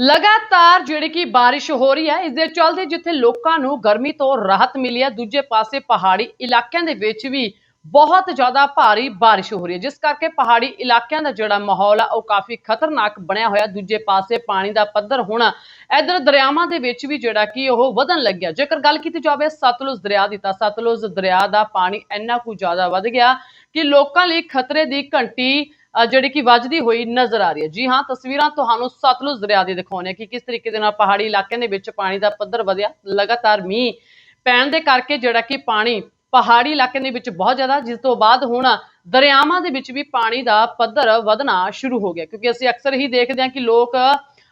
ਲਗਾਤਾਰ ਜਿਹੜੀ ਕਿ ਬਾਰਿਸ਼ ਹੋ ਰਹੀ ਹੈ, ਇਸ ਦੇ ਚਲਦੇ ਜਿੱਥੇ ਲੋਕਾਂ ਨੂੰ ਗਰਮੀ ਤੋਂ ਰਾਹਤ ਮਿਲੀ ਹੈ, ਦੂਜੇ ਪਾਸੇ ਪਹਾੜੀ ਇਲਾਕਿਆਂ ਦੇ ਵਿੱਚ ਵੀ ਬਹੁਤ ਜ਼ਿਆਦਾ ਭਾਰੀ ਬਾਰਿਸ਼ ਹੋ ਰਹੀ ਹੈ। ਜਿਸ ਕਰਕੇ ਪਹਾੜੀ ਇਲਾਕਿਆਂ ਦਾ ਜਿਹੜਾ ਮਾਹੌਲ ਆ, ਉਹ ਕਾਫੀ ਖਤਰਨਾਕ ਬਣਿਆ ਹੋਇਆ। ਦੂਜੇ ਪਾਸੇ ਪਾਣੀ ਦਾ ਪੱਧਰ ਹੋਣਾ ਇਧਰ ਦਰਿਆਵਾਂ ਦੇ ਵਿੱਚ ਵੀ ਜਿਹੜਾ ਕਿ ਉਹ ਵਧਣ ਲੱਗਿਆ। ਜੇਕਰ ਗੱਲ ਕੀਤੀ ਜਾਵੇ ਸਤਲੁਜ ਦਰਿਆ ਦੀ, ਤਾਂ ਸਤਲੁਜ ਦਰਿਆ ਦਾ ਪਾਣੀ ਇੰਨਾ ਕੁ ਜ਼ਿਆਦਾ ਵੱਧ ਗਿਆ ਕਿ ਲੋਕਾਂ ਲਈ ਖਤਰੇ ਦੀ ਘੰਟੀ ਜਿਹੜੀ ਕਿ ਵੱਜਦੀ ਹੋਈ ਨਜ਼ਰ ਆ ਰਹੀ ਹੈ। ਜੀ ਹਾਂ, ਤਸਵੀਰਾਂ ਤੁਹਾਨੂੰ ਸਤਲੁਜ ਦਰਿਆ ਦੀ ਦਿਖਾਉਂਦੇ ਕਿ ਕਿਸ ਤਰੀਕੇ ਦੇ ਨਾਲ ਪਹਾੜੀ ਇਲਾਕਿਆਂ ਦੇ ਵਿੱਚ ਪਾਣੀ ਦਾ ਪੱਧਰ ਵਧਿਆ, ਲਗਾਤਾਰ ਮੀਂਹ ਪੈਣ ਦੇ ਕਰਕੇ ਜਿਹੜਾ ਕਿ ਪਾਣੀ ਪਹਾੜੀ ਇਲਾਕਿਆਂ ਦੇ ਵਿੱਚ ਬਹੁਤ ਜ਼ਿਆਦਾ, ਜਿਸ ਤੋਂ ਬਾਅਦ ਹੁਣ ਦਰਿਆਵਾਂ ਦੇ ਵਿੱਚ ਵੀ ਪਾਣੀ ਦਾ ਪੱਧਰ ਵਧਣਾ ਸ਼ੁਰੂ ਹੋ ਗਿਆ। ਕਿਉਂਕਿ ਅਸੀਂ ਅਕਸਰ ਹੀ ਦੇਖਦੇ ਹਾਂ ਕਿ ਲੋਕ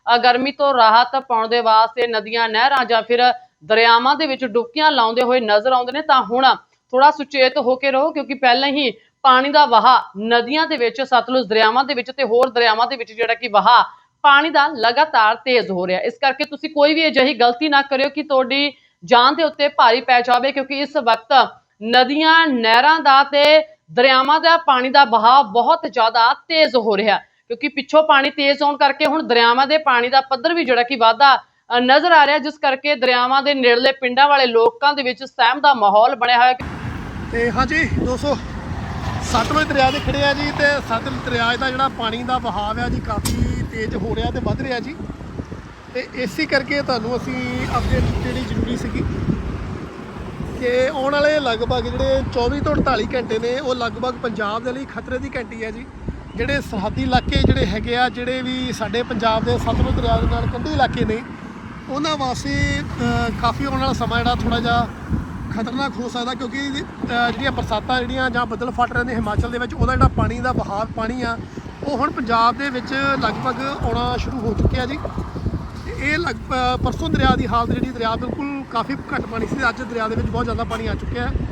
ਗਰਮੀ ਤੋਂ ਰਾਹਤ ਪਾਉਣ ਦੇ ਵਾਸਤੇ ਨਦੀਆਂ, ਨਹਿਰਾਂ ਜਾਂ ਫਿਰ ਦਰਿਆਵਾਂ ਦੇ ਵਿੱਚ ਡੁਬਕੀਆਂ ਲਾਉਂਦੇ ਹੋਏ ਨਜ਼ਰ ਆਉਂਦੇ ਨੇ ਤਾਂ ਹੁਣ ਥੋੜਾ ਸੁਚੇਤ ਹੋ ਕੇ ਰਹੋ, ਕਿਉਂਕਿ ਪਹਿਲਾਂ ਹੀ ਪਾਣੀ ਦਾ ਵਹਾ ਨਦੀਆਂ ਦੇ ਵਿੱਚ, ਸਤਲੁਜ ਦਰਿਆਵਾਂ ਦੇ ਵਿੱਚ ਤੇ ਹੋਰ ਦਰਿਆਵਾਂ ਦੇ ਵਿੱਚ ਜਿਹੜਾ ਕਿ ਵਹਾ ਪਾਣੀ ਦਾ ਲਗਾਤਾਰ ਤੇਜ਼ ਹੋ ਰਿਹਾ। ਇਸ ਕਰਕੇ ਤੁਸੀਂ ਕੋਈ ਵੀ ਅਜਿਹੀ ਗਲਤੀ ਨਾ ਕਰਿਓ ਕਿ ਤੁਹਾਡੀ ਜਾਨ ਦੇ ਉੱਤੇ ਭਾਰੀ ਪੈ ਜਾਵੇ, ਕਿਉਂਕਿ ਇਸ ਵਕਤ ਨਦੀਆਂ, ਨਹਿਰਾਂ ਦਾ ਤੇ ਦਰਿਆਵਾਂ ਦਾ ਪਾਣੀ ਦਾ ਵਹਾਅ ਬਹੁਤ ਜ਼ਿਆਦਾ ਤੇਜ਼ ਹੋ ਰਿਹਾ। ਕਿਉਂਕਿ ਪਿੱਛੋਂ ਪਾਣੀ ਤੇਜ਼ ਹੋਣ ਕਰਕੇ ਹੁਣ ਦਰਿਆਵਾਂ ਦੇ ਪਾਣੀ ਦਾ ਪੱਧਰ ਵੀ ਜਿਹੜਾ ਕਿ ਵਾਧਾ ਨਜ਼ਰ ਆ ਰਿਹਾ, ਜਿਸ ਕਰਕੇ ਦਰਿਆਵਾਂ ਦੇ ਨੇੜਲੇ ਪਿੰਡਾਂ ਵਾਲੇ ਲੋਕਾਂ ਦੇ ਵਿੱਚ ਸਹਿਮ ਦਾ ਮਾਹੌਲ ਬਣਿਆ ਹੋਇਆ। ਤੇ ਹਾਂਜੀ, ਦੋਸਤੋ ਸਤਲੁਜ ਦਰਿਆ ਦੇ ਖੜੇ ਆ ਜੀ ਤੇ ਸਤਲੁਜ ਦਰਿਆ ਦਾ ਜਿਹੜਾ ਪਾਣੀ ਦਾ ਵਹਾਅ ਆ ਜੀ ਕਾਫੀ ਤੇਜ਼ ਹੋ ਰਿਹਾ ਤੇ ਵੱਧ ਰਿਹਾ ਜੀ। ਤੇ ਇਸੇ ਕਰਕੇ ਤੁਹਾਨੂੰ ਅਸੀਂ ਅਪਡੇਟ ਜਿਹੜੀ ਜ਼ਰੂਰੀ ਸੀਗੀ ਕਿ ਆਉਣ ਵਾਲੇ ਲਗਭਗ ਜਿਹੜੇ 24 ਤੋਂ 48 ਘੰਟੇ ਨੇ, ਉਹ ਲਗਭਗ ਪੰਜਾਬ ਦੇ ਲਈ ਖਤਰੇ ਦੀ ਘੰਟੀ ਹੈ ਜੀ। ਜਿਹੜੇ ਸਰਹੱਦੀ ਇਲਾਕੇ ਜਿਹੜੇ ਹੈਗੇ ਆ, ਜਿਹੜੇ ਵੀ ਸਾਡੇ ਪੰਜਾਬ ਦੇ ਸਤਲੁਜ ਦਰਿਆ ਦੇ ਨਾਲ ਕੰਢੀ ਇਲਾਕੇ ਨੇ, ਉਹਨਾਂ ਵਾਸਤੇ ਕਾਫੀ ਆਉਣ ਵਾਲਾ ਸਮਾਂ ਜਿਹੜਾ ਥੋੜਾ ਜਿਹਾ ਖਤਰਨਾਕ ਹੋ ਸਕਦਾ ਕਿਉਂਕਿ ਜਿਹੜੀਆਂ ਬਰਸਾਤਾਂ ਜਿਹੜੀਆਂ ਜਾਂ ਬੱਦਲ ਫਟ ਰਹੇ ਨੇ ਹਿਮਾਚਲ ਦੇ ਵਿੱਚ, ਉਹਦਾ ਜਿਹੜਾ ਪਾਣੀ ਦਾ ਵਹਾਅ ਪਾਣੀ ਆ, ਉਹ ਹੁਣ ਪੰਜਾਬ ਦੇ ਵਿੱਚ ਲਗਭਗ ਆਉਣਾ ਸ਼ੁਰੂ ਹੋ ਚੁੱਕਿਆ ਜੀ। ਇਹ ਲਗ ਪਰਸੋਂ ਦਰਿਆ ਦੀ ਹਾਲਤ ਜਿਹੜੀ, ਦਰਿਆ ਬਿਲਕੁਲ ਕਾਫੀ ਘੱਟ ਪਾਣੀ ਸੀ ਅੱਜ ਦਰਿਆ ਦੇ ਵਿੱਚ ਬਹੁਤ ਜ਼ਿਆਦਾ ਪਾਣੀ ਆ ਚੁੱਕਿਆ ਹੈ।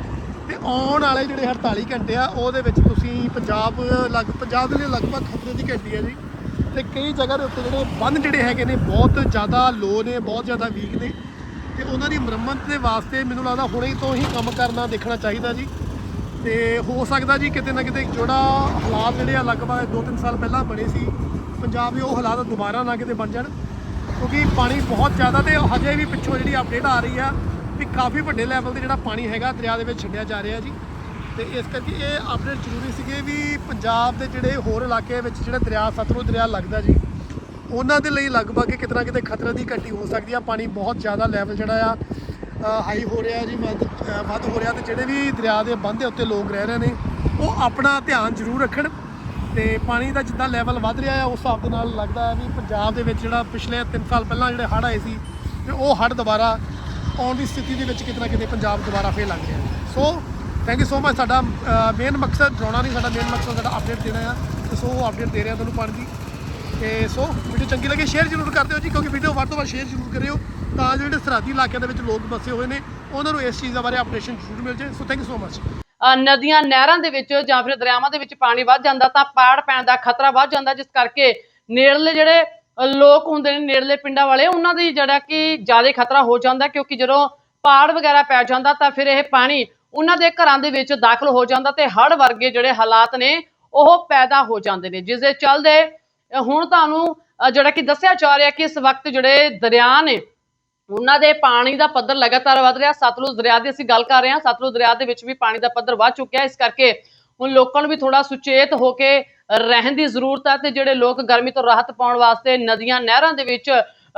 ਤੇ ਆਉਣ ਵਾਲੇ ਜਿਹੜੇ 48 ਘੰਟੇ ਆ, ਉਹਦੇ ਵਿੱਚ ਤੁਸੀਂ ਪੰਜਾਬ, ਲਗ, ਪੰਜਾਬ ਦੇ ਲਈ ਲਗਭਗ ਖਤਰੇ ਦੀ ਘੰਟੀ ਹੈ ਜੀ। ਤੇ ਕਈ ਜਗ੍ਹਾ ਦੇ ਉੱਤੇ ਜਿਹੜੇ ਬੰਦ ਜਿਹੜੇ ਹੈਗੇ ਨੇ, ਬਹੁਤ ਜ਼ਿਆਦਾ ਲੋ ਨੇ, ਬਹੁਤ ਜ਼ਿਆਦਾ ਵੀਕ ਨੇ। ਤੇ ਉਹਨਾਂ ਦੀ ਮੁਰੰਮਤ ਦੇ ਵਾਸਤੇ ਮੈਨੂੰ ਲੱਗਦਾ ਹੁਣੇ ਤੋਂ ਹੀ ਕੰਮ ਕਰਨਾ ਦੇਖਣਾ ਚਾਹੀਦਾ ਜੀ। ਤੇ ਹੋ ਸਕਦਾ ਜੀ ਕਿਤੇ ਨਾ ਕਿਤੇ ਜਿਹੜਾ ਹਾਲਾਤ ਜਿਹੜੇ ਆ ਲਗਭਗ 2-3 ਸਾਲ ਪਹਿਲਾਂ ਬਣੇ ਸੀ। ਪੰਜਾਬ ਦੇ ਉਹ ਹਾਲਾਤ ਦੁਬਾਰਾ ਨਾ ਕਿਤੇ ਬਣ ਜਾਣ। ਕਿਉਂਕਿ ਪਾਣੀ ਬਹੁਤ ਜ਼ਿਆਦਾ ਤੇ ਹਜੇ ਵੀ ਪਿੱਛੋਂ ਜਿਹੜੀ ਅਪਡੇਟ ਆ ਰਹੀ ਆ ਵੀ ਕਾਫੀ ਵੱਡੇ ਲੈਵਲ ਤੇ ਜਿਹੜਾ ਪਾਣੀ ਹੈਗਾ ਦਰਿਆ ਦੇ ਵਿੱਚ ਛੱਡਿਆ ਜਾ ਰਿਹਾ ਜੀ। ਤੇ ਇਸ ਕਰਕੇ ਇਹ ਅਪਡੇਟ ਜ਼ਰੂਰੀ ਸੀਗੇ ਵੀ ਪੰਜਾਬ ਦੇ ਜਿਹੜੇ ਹੋਰ ਇਲਾਕੇ ਵਿੱਚ ਜਿਹੜਾ ਦਰਿਆ, ਸਤਲੁਜ ਦਰਿਆ ਲੱਗਦਾ ਜੀ ਉਹਨਾਂ ਦੇ ਲਈ ਲਗਭਗ ਕਿਤੇ ਨਾ ਕਿਤੇ ਖਤਰੇ ਦੀ ਘਟੀ ਹੋ ਸਕਦੀ ਆ। ਪਾਣੀ ਬਹੁਤ ਜ਼ਿਆਦਾ ਲੈਵਲ ਜਿਹੜਾ ਆ ਹਾਈ ਹੋ ਰਿਹਾ ਜੀ, ਵੱਧ ਵੱਧ ਹੋ ਰਿਹਾ ਤੇ ਜਿਹੜੇ ਵੀ ਦਰਿਆ ਦੇ ਬੰਦ ਦੇ ਉੱਤੇ ਲੋਕ ਰਹਿ ਰਹੇ ਨੇ, ਉਹ ਆਪਣਾ ਧਿਆਨ ਜ਼ਰੂਰ ਰੱਖਣ ਤੇ ਪਾਣੀ ਦਾ ਜਿੱਦਾਂ ਲੈਵਲ ਵੱਧ ਰਿਹਾ ਹੈ ਉਸ ਹਿਸਾਬ ਦੇ ਨਾਲ ਲੱਗਦਾ ਹੈ ਵੀ ਪੰਜਾਬ ਦੇ ਵਿੱਚ ਜਿਹੜਾ ਪਿਛਲੇ 3 ਸਾਲ ਪਹਿਲਾਂ ਜਿਹੜੇ ਹੜ੍ਹ ਆਏ ਸੀ ਤੇ ਉਹ ਹੜ੍ਹ ਦੁਬਾਰਾ ਆਉਣ ਦੀ ਸਥਿਤੀ ਦੇ ਵਿੱਚ ਕਿਤੇ ਨਾ ਕਿਤੇ ਪੰਜਾਬ ਦੁਬਾਰਾ ਫੇਰ ਲੱਗ ਰਿਹਾ। So thank you so much ਸਾਡਾ ਮੇਨ ਮਕਸਦ, ਡਰਾਉਣਾ ਨਹੀਂ ਸਾਡਾ ਮੇਨ ਮਕਸਦ ਸਾਡਾ ਅਪਡੇਟ ਦੇਣਾ ਆ ਤੇ ਸੋ ਅਪਡੇਟ ਦੇ ਰਿਹਾ ਤੁਹਾਨੂੰ ਪਾਣੀ ਦੀ। ਤੇ ਸੋ ਵੀਡੀਓ ਚੰਗੀ ਲੱਗੇ ਸ਼ੇਅਰ ਜ਼ਰੂਰ ਕਰ ਦਿਓ ਜੀ, ਕਿਉਂਕਿ ਵੀਡੀਓ ਵੱਧ ਤੋਂ ਵੱਧ ਸ਼ੇਅਰ ਜ਼ਰੂਰ ਕਰਿਓ। ਤਾਂ ਜਿਹੜੇ ਸਰਹੱਦੀ ਇਲਾਕਿਆਂ ਦੇ ਵਿੱਚ ਲੋਕ ਵਸੇ ਹੋਏ ਨੇ, ਉਹਨਾਂ ਨੂੰ ਇਸ ਚੀਜ਼ ਦਾ ਬਾਰੇ ਅਪਡੇਸ਼ਨ ਜ਼ਰੂਰ ਮਿਲ ਜਾਏ। So thank you so much ਨਦੀਆਂ, ਨਹਿਰਾਂ ਦੇ ਵਿੱਚ ਜਾਂ ਫਿਰ ਦਰਿਆਵਾਂ ਦੇ ਵਿੱਚ ਪਾਣੀ ਵੱਧ ਜਾਂਦਾ, ਤਾਂ ਪਾੜ ਪੈਣ ਦਾ ਖਤਰਾ ਵੱਧ ਜਾਂਦਾ, ਜਿਸ ਕਰਕੇ ਨੇੜਲੇ ਜਿਹੜੇ ਲੋਕ ਹੁੰਦੇ ਨੇ, ਨੇੜਲੇ ਪਿੰਡਾਂ ਵਾਲੇ, ਉਹਨਾਂ ਦੀ ਜਿਹੜਾ ਕਿ ਜ਼ਿਆਦਾ ਖਤਰਾ ਹੋ ਜਾਂਦਾ, ਕਿਉਂਕਿ ਜਦੋਂ ਪਾੜ ਵਗੈਰਾ ਪੈ ਜਾਂਦਾ, ਤਾਂ ਫਿਰ ਇਹ ਪਾਣੀ ਉਹਨਾਂ ਦੇ ਘਰਾਂ ਦੇ ਵਿੱਚ ਦਾਖਲ ਹੋ ਜਾਂਦਾ ਤੇ ਹੜ੍ਹ ਵਰਗੇ ਜਿਹੜੇ ਹਾਲਾਤ ਨੇ, ਉਹ ਪੈਦਾ ਹੋ ਜਾਂਦੇ ਨੇ, ਜਿਸ ਦੇ ਚੱਲਦੇ ਹੁਣ ਤੁਹਾਨੂੰ ਜਿਹੜਾ ਕਿ ਦੱਸਿਆ ਜਾ ਰਿਹਾ ਕਿ ਇਸ ਵਕਤ ਜਿਹੜੇ ਦਰਿਆ ਨੇ, ਉਹਨਾਂ ਦੇ ਪਾਣੀ ਦਾ ਪੱਧਰ ਲਗਾਤਾਰ ਵਧ ਰਿਹਾ। ਸਤਲੁਜ ਦਰਿਆ ਦੀ ਅਸੀਂ ਗੱਲ ਕਰ ਰਹੇ ਹਾਂ। ਸਤਲੁਜ ਦਰਿਆ ਦੇ ਵਿੱਚ ਵੀ ਪਾਣੀ ਦਾ ਪੱਧਰ ਵੱਧ ਚੁੱਕਿਆ ਇਸ ਕਰਕੇ ਹੁਣ ਲੋਕਾਂ ਨੂੰ ਵੀ ਥੋੜਾ ਸੁਚੇਤ ਹੋ ਕੇ ਰਹਿਣ ਦੀ ਜ਼ਰੂਰਤ ਹੈ ਤੇ ਜਿਹੜੇ ਲੋਕ ਗਰਮੀ ਤੋਂ ਰਾਹਤ ਪਾਉਣ ਵਾਸਤੇ ਨਦੀਆਂ, ਨਹਿਰਾਂ ਦੇ ਵਿੱਚ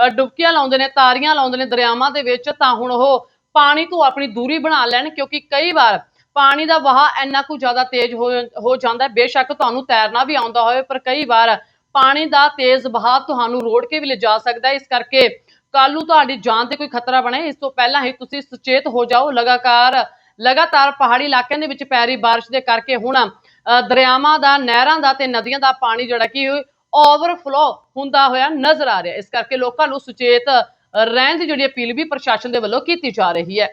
ਡੁਬਕੀਆਂ ਲਾਉਂਦੇ ਨੇ, ਤਾਰੀਆਂ ਲਾਉਂਦੇ ਨੇ ਦਰਿਆਵਾਂ ਦੇ ਵਿੱਚ, ਤਾਂ ਹੁਣ ਉਹ ਪਾਣੀ ਤੋਂ ਆਪਣੀ ਦੂਰੀ ਬਣਾ ਲੈਣ ਕਿਉਂਕਿ ਕਈ ਵਾਰ ਪਾਣੀ ਦਾ ਵਹਾ ਇੰਨਾ ਕੁ ਜ਼ਿਆਦਾ ਤੇਜ਼ ਹੋ ਜਾਂਦਾ ਬੇਸ਼ੱਕ ਤੁਹਾਨੂੰ ਤੈਰਨਾ ਵੀ ਆਉਂਦਾ ਹੋਵੇ, ਪਰ ਕਈ ਵਾਰ ਪਾਣੀ ਦਾ ਤੇਜ਼ ਵਹਾਅ ਤੁਹਾਨੂੰ ਰੋੜ ਕੇ ਵੀ ਲਿਜਾ ਸਕਦਾ ਹੈ। ਇਸ ਕਰਕੇ ਕੱਲ ਨੂੰ ਤੁਹਾਡੀ ਜਾਨ ਤੇ ਕੋਈ ਖਤਰਾ ਬਣੇ। ਇਸ ਤੋਂ ਪਹਿਲਾਂ ਹੀ ਤੁਸੀਂ ਸੁਚੇਤ ਹੋ ਜਾਓ। ਲਗਾਤਾਰ ਲਗਾਤਾਰ ਪਹਾੜੀ ਇਲਾਕਿਆਂ ਦੇ ਵਿੱਚ ਪੈ ਰਹੀ ਬਾਰਿਸ਼ ਦੇ ਕਰਕੇ ਹੁਣ ਅ, ਦਰਿਆਵਾਂ ਦਾ ਨਹਿਰਾਂ ਦਾ ਤੇ ਨਦੀਆਂ ਦਾ ਪਾਣੀ ਜਿਹੜਾ ਕਿ ਓਵਰਫਲੋ ਹੁੰਦਾ ਹੋਇਆ ਨਜ਼ਰ ਆ ਰਿਹਾ ਇਸ ਕਰਕੇ ਲੋਕਾਂ ਨੂੰ ਸੁਚੇਤ ਰਹਿਣ ਦੀ ਜਿਹੜੀ ਅਪੀਲ ਵੀ ਪ੍ਰਸ਼ਾਸਨ ਦੇ ਵੱਲੋਂ ਕੀਤੀ ਜਾ ਰਹੀ ਹੈ।